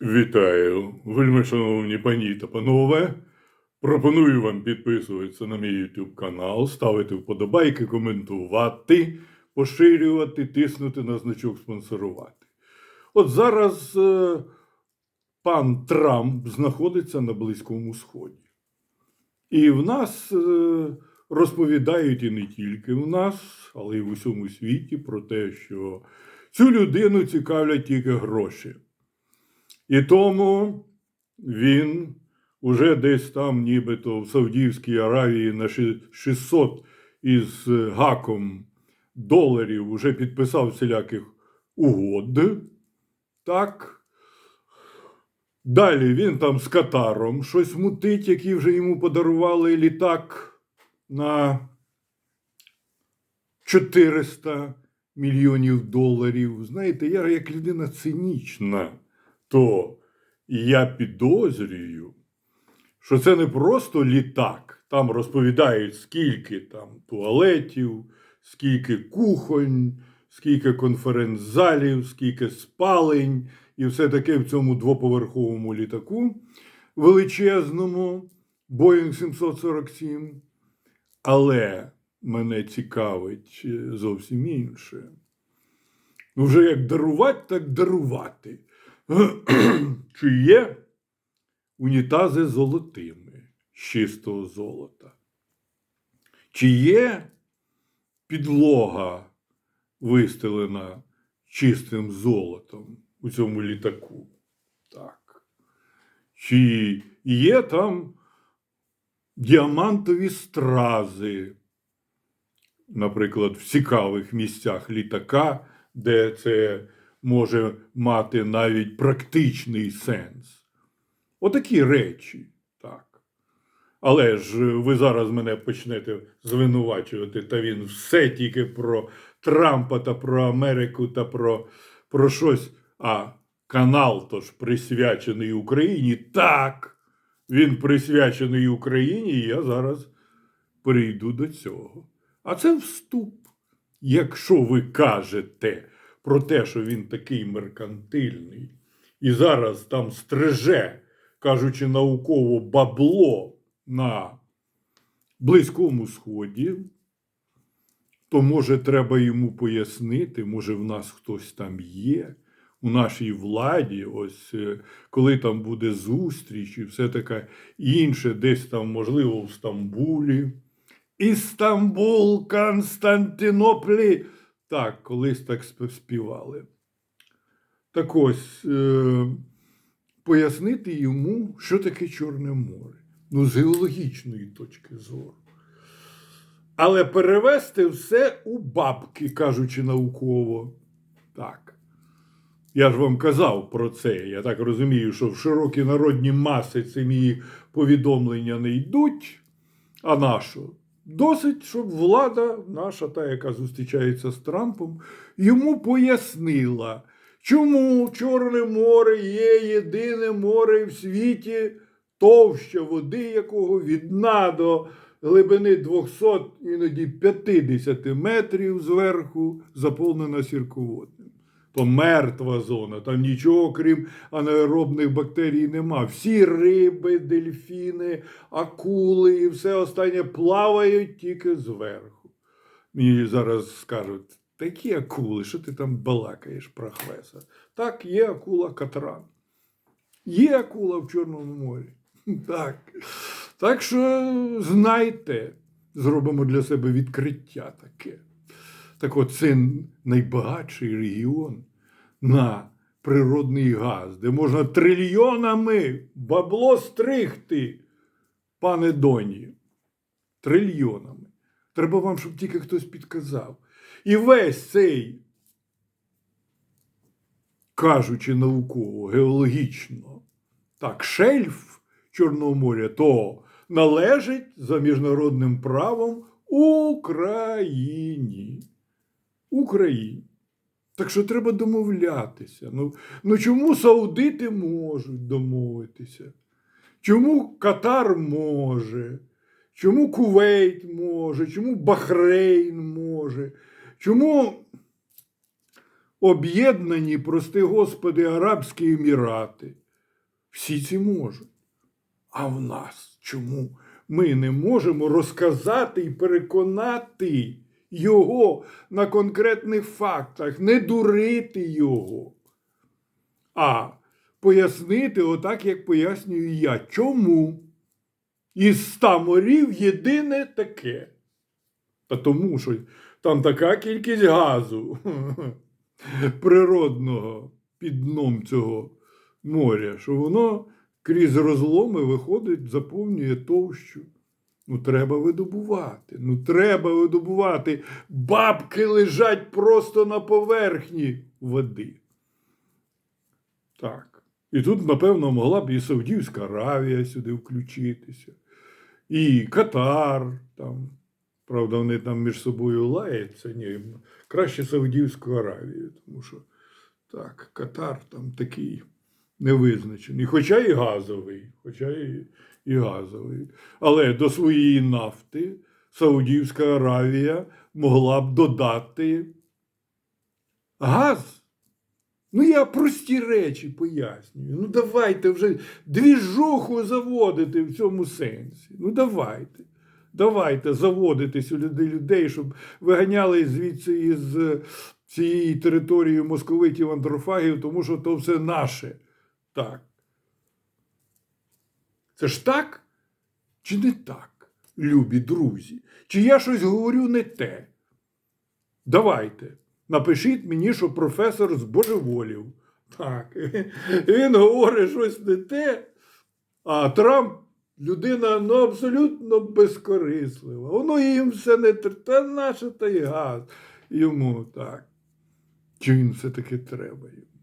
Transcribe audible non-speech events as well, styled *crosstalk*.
Вітаю, вельми шановні пані та панове. Пропоную вам підписуватися на мій YouTube канал, ставити вподобайки, коментувати, поширювати, тиснути на значок спонсорувати. От зараз е, пан Трамп знаходиться на Близькому Сході. І в нас е, розповідають і не тільки в нас, але й в усьому світі про те, що цю людину цікавлять тільки гроші. І тому він уже десь там, нібито в Саудівській Аравії на 600 із гаком доларів вже підписав всіляких угод. Так. Далі він там з Катаром щось мутить, який вже йому подарували літак на 400 мільйонів доларів. Знаєте, я як людина цинічна то я підозрюю, що це не просто літак. Там розповідають, скільки там туалетів, скільки кухонь, скільки конференц-залів, скільки спалень, і все таке в цьому двоповерховому літаку величезному Boeing 747. Але мене цікавить е, зовсім інше. Ну, вже як дарувати, так дарувати. *clears throat* Чи є унітази золотими чистого золота? Чи є підлога вистелена чистим золотом у цьому літаку? Так. Чи є там діамантові стрази, наприклад, в цікавих місцях літака, де це може мати навіть практичний сенс. Отакі речі, так. Але ж ви зараз мене почнете звинувачувати, та він все тільки про Трампа та про Америку та про, про щось. А канал тож присвячений Україні. Так, він присвячений Україні, і я зараз перейду до цього. А це вступ. Якщо ви кажете про те, що він такий меркантильний, і зараз там стриже, кажучи науково, бабло на Близькому Сході, то може треба йому пояснити, може в нас хтось там є, у нашій владі, ось е, коли там буде зустріч і все таке інше, десь там, можливо, в Стамбулі. Істамбул, Константинополі. Так, колись так співали. Так ось, е, пояснити йому, що таке Чорне море. Ну, з геологічної точки зору. Але перевести все у бабки, кажучи науково. Так. Я ж вам казав про це. Я так розумію, що в широкі народні маси ці мої повідомлення не йдуть. А на що? Досить, щоб влада, наша, та, яка зустрічається з Трампом, йому пояснила, чому Чорне море є єдине море в світі, товща води, якого від дна до глибини 200, іноді 50 метрів зверху, заповнена сірководним. То мертва зона, там нічого, крім анаеробних бактерій, нема. Всі риби, дельфіни, акули і все останнє плавають тільки зверху. Мені зараз скажуть, такі акули, що ти там балакаєш, прохвеса? Так, є акула катран. Є акула в Чорному морі. *laughs* Так. Так що знайте, зробимо для себе відкриття таке. Так от це найбагатший регіон на природний газ, де можна трильйонами бабло стригти, пане Доні. Трильйонами. Треба вам, щоб тільки хтось підказав. І весь цей, кажучи науково, геологічно, так, шельф Чорного моря, то належить за міжнародним правом Україні. Україні. Так що треба домовлятися. Ну, ну чому саудити можуть домовитися? Чому Катар може? Чому Кувейт може? Чому Бахрейн може? Чому об'єднані, прости Господи, Арабські Емірати? Всі ці можуть. А в нас чому ми не можемо розказати і переконати його на конкретних фактах, не дурити його, а пояснити отак, як пояснюю я. Чому? Із ста морів єдине таке. Та тому, що там така кількість газу *laughs* природного під дном цього моря, що воно крізь розломи виходить, заповнює товщу. Ну, треба видобувати. Ну, треба видобувати. Бабки лежать просто на поверхні води. Так. І тут, напевно, могла б і Саудівська Аравія сюди включитися, і Катар там. Правда, вони там між собою лаються. Ні, краще Саудівську Аравію, тому що так, Катар там такий невизначений. Хоча і газовий, хоча і, і газовий. Але до своєї нафти Саудівська Аравія могла б додати газ. Ну, я прості речі пояснюю. Ну, давайте вже двіжуху заводити в цьому сенсі. Ну, давайте. Давайте заводити сюди людей, щоб виганяли звідси із е, цієї території московитів антрофагів, тому що то все наше. Так. Це ж так? Чи не так, любі друзі? Чи я щось говорю не те? Давайте. Напишіть мені, що професор збожеволів. Так. *laughs* Він говорить щось не те, а Трамп людина ну, абсолютно безкорислива. Воно їм все не та наше та й газ. Йому так. Чи він все-таки треба йому?